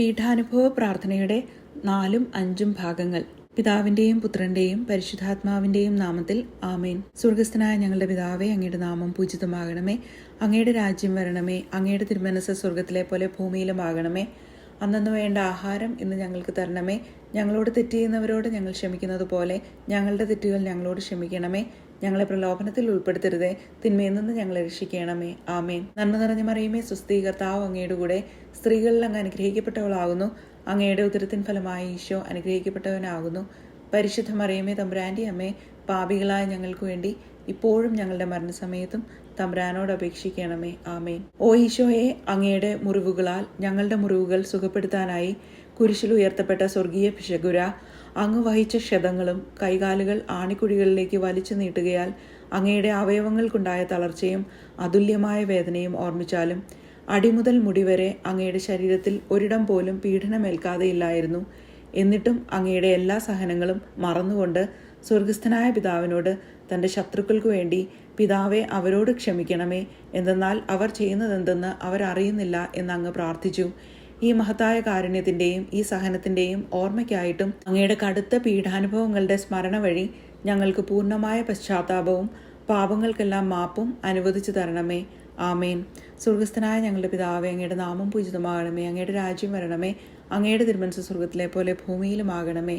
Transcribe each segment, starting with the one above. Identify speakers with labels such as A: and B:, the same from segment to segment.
A: പീഠാനുഭവ പ്രാർത്ഥനയുടെ നാലും അഞ്ചും ഭാഗങ്ങൾ. പിതാവിന്റെയും പുത്രന്റെയും പരിശുദ്ധാത്മാവിന്റെയും നാമത്തിൽ ആമേൻ. സ്വർഗസ്ഥനായ ഞങ്ങളുടെ പിതാവേ അങ്ങയുടെ നാമം പൂജിതമാകണമേ. അങ്ങയുടെ രാജ്യം വരണമേ. അങ്ങയുടെ തിരുമനസ് സ്വർഗത്തിലെ പോലെ ഭൂമിയിലും ആകണമേ. അന്നു വേണ്ട ആഹാരം ഇന്ന് ഞങ്ങൾക്ക് തരണമേ. ഞങ്ങളോട് തെറ്റ് ചെയ്യുന്നവരോട് ഞങ്ങൾ ക്ഷമിക്കുന്നത് പോലെ ഞങ്ങളുടെ തെറ്റുകൾ ഞങ്ങളോട് ക്ഷമിക്കണമേ. ഞങ്ങളെ പ്രലോഭനത്തിൽ ഉൾപ്പെടുത്തരുതേ. തിന്മയിൽ നിന്ന് ഞങ്ങളെ രക്ഷിക്കണമേ. ആമേൻ. നന്മ നിറഞ്ഞ മറിയുമേ സുസ്ഥീകർത്താവ് അങ്ങയുടെ കൂടെ സ്ത്രീകളിൽ അങ്ങ് അനുഗ്രഹിക്കപ്പെട്ടവളാകുന്നു. അങ്ങയുടെ ഉദരത്തിൻ ഫലമായി ഈശോ അനുഗ്രഹിക്കപ്പെട്ടവനാകുന്നു. പരിശുദ്ധ മറിയമേ തമ്പുരാന്റെ അമ്മേ പാപികളായ ഞങ്ങൾക്ക് വേണ്ടി ഇപ്പോഴും ഞങ്ങളുടെ മരണസമയത്തും തമ്പ്രാനോട് അപേക്ഷിക്കണമേ. ആമേൻ. ഓ ഈശോയെ അങ്ങയുടെ മുറിവുകളാൽ ഞങ്ങളുടെ മുറിവുകൾ സുഖപ്പെടുത്താനായി കുരിശിൽ ഉയർത്തപ്പെട്ട സ്വർഗീയ പിശകുര അങ്ങ് വഹിച്ച ക്ഷതങ്ങളും കൈകാലുകൾ ആണിക്കുഴികളിലേക്ക് വലിച്ചു നീട്ടുകയാൽ അങ്ങയുടെ അവയവങ്ങൾക്കുണ്ടായ തളർച്ചയും അതുല്യമായ വേദനയും ഓർമ്മിച്ചാലും അടിമുതൽ മുടിവരെ അങ്ങയുടെ ശരീരത്തിൽ ഒരിടം പോലും പീഡനമേൽക്കാതെയില്ലായിരുന്നു. എന്നിട്ടും അങ്ങയുടെ എല്ലാ സഹനങ്ങളും മറന്നുകൊണ്ട് സ്വർഗസ്ഥനായ പിതാവിനോട് തന്റെ ശത്രുക്കൾക്കു വേണ്ടി പിതാവെ അവരോട് ക്ഷമിക്കണമേ. എന്തെന്നാൽ അവർ ചെയ്യുന്നതെന്തെന്ന് അവരറിയുന്നില്ല എന്നങ്ങ് പ്രാർത്ഥിച്ചു. ഈ മഹത്തായ കാരുണ്യത്തിന്റെയും ഈ സഹനത്തിന്റെയും ഓർമ്മയ്ക്കായിട്ടും അങ്ങയുടെ കടുത്ത പീഠാനുഭവങ്ങളുടെ സ്മരണ വഴി ഞങ്ങൾക്ക് പൂർണമായ പശ്ചാത്താപവും പാപങ്ങൾക്കെല്ലാം മാപ്പും അനുവദിച്ചു തരണമേ. ആമേൻ. സ്വർഗസ്ഥനായ ഞങ്ങളുടെ പിതാവെ അങ്ങയുടെ നാമം പൂജിതമാകണമേ. അങ്ങയുടെ രാജ്യം വരണമേ. അങ്ങയുടെ തിരുമനസ് സ്വർഗത്തിലെ പോലെ ഭൂമിയിലുമാകണമേ.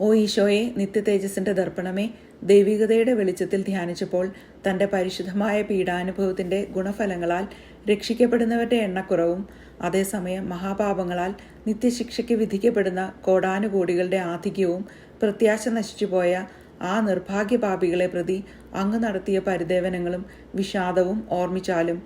A: ഓ ഈശോയെ നിത്യ തേജസിന്റെ ദർപ്പണമേ ദൈവികതയുടെ വെളിച്ചത്തിൽ ധ്യാനിച്ചപ്പോൾ തന്റെ പരിശുദ്ധമായ പീഡാനുഭവത്തിന്റെ ഗുണഫലങ്ങളാൽ രക്ഷിക്കപ്പെടുന്നവരുടെ എണ്ണക്കുറവും അതേസമയം മഹാപാപങ്ങളാൽ നിത്യശിക്ഷയ്ക്ക് വിധിക്കപ്പെടുന്ന കോടാനുകോടികളുടെ ആധിക്യവും പ്രത്യാശ നശിച്ചുപോയ ആ നിർഭാഗ്യപാപികളെ പ്രതി അങ്ങ് നടത്തിയ പരിദേവനങ്ങളും വിഷാദവും ഓർമ്മിച്ചാലും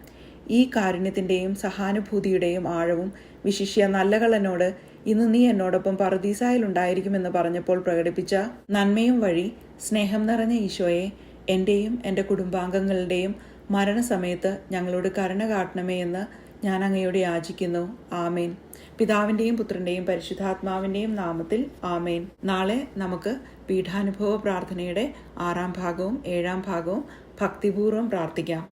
A: ഈ കാരുണ്യത്തിന്റെയും സഹാനുഭൂതിയുടെയും ആഴവും വിശിഷ്യ നല്ലകളനോട് ഇന്ന് നീ എന്നോടൊപ്പം പറദീസായിലുണ്ടായിരിക്കുമെന്ന് പറഞ്ഞപ്പോൾ പ്രകടിപ്പിച്ച നന്മയും വഴി സ്നേഹം നിറഞ്ഞ ഈശോയെ എന്റെയും എന്റെ കുടുംബാംഗങ്ങളുടെയും മരണസമയത്ത് ഞങ്ങളോട് കരുണ കാട്ടണമേ എന്ന് ഞാൻ അങ്ങയോട് യാചിക്കുന്നു. ആമേൻ. പിതാവിന്റെയും പുത്രന്റെയും പരിശുദ്ധാത്മാവിന്റെയും നാമത്തിൽ ആമേൻ. നാളെ നമുക്ക് പീഠാനുഭവ പ്രാർത്ഥനയുടെ ആറാം ഭാഗവും ഏഴാം ഭാഗവും ഭക്തിപൂർവം പ്രാർത്ഥിക്കാം.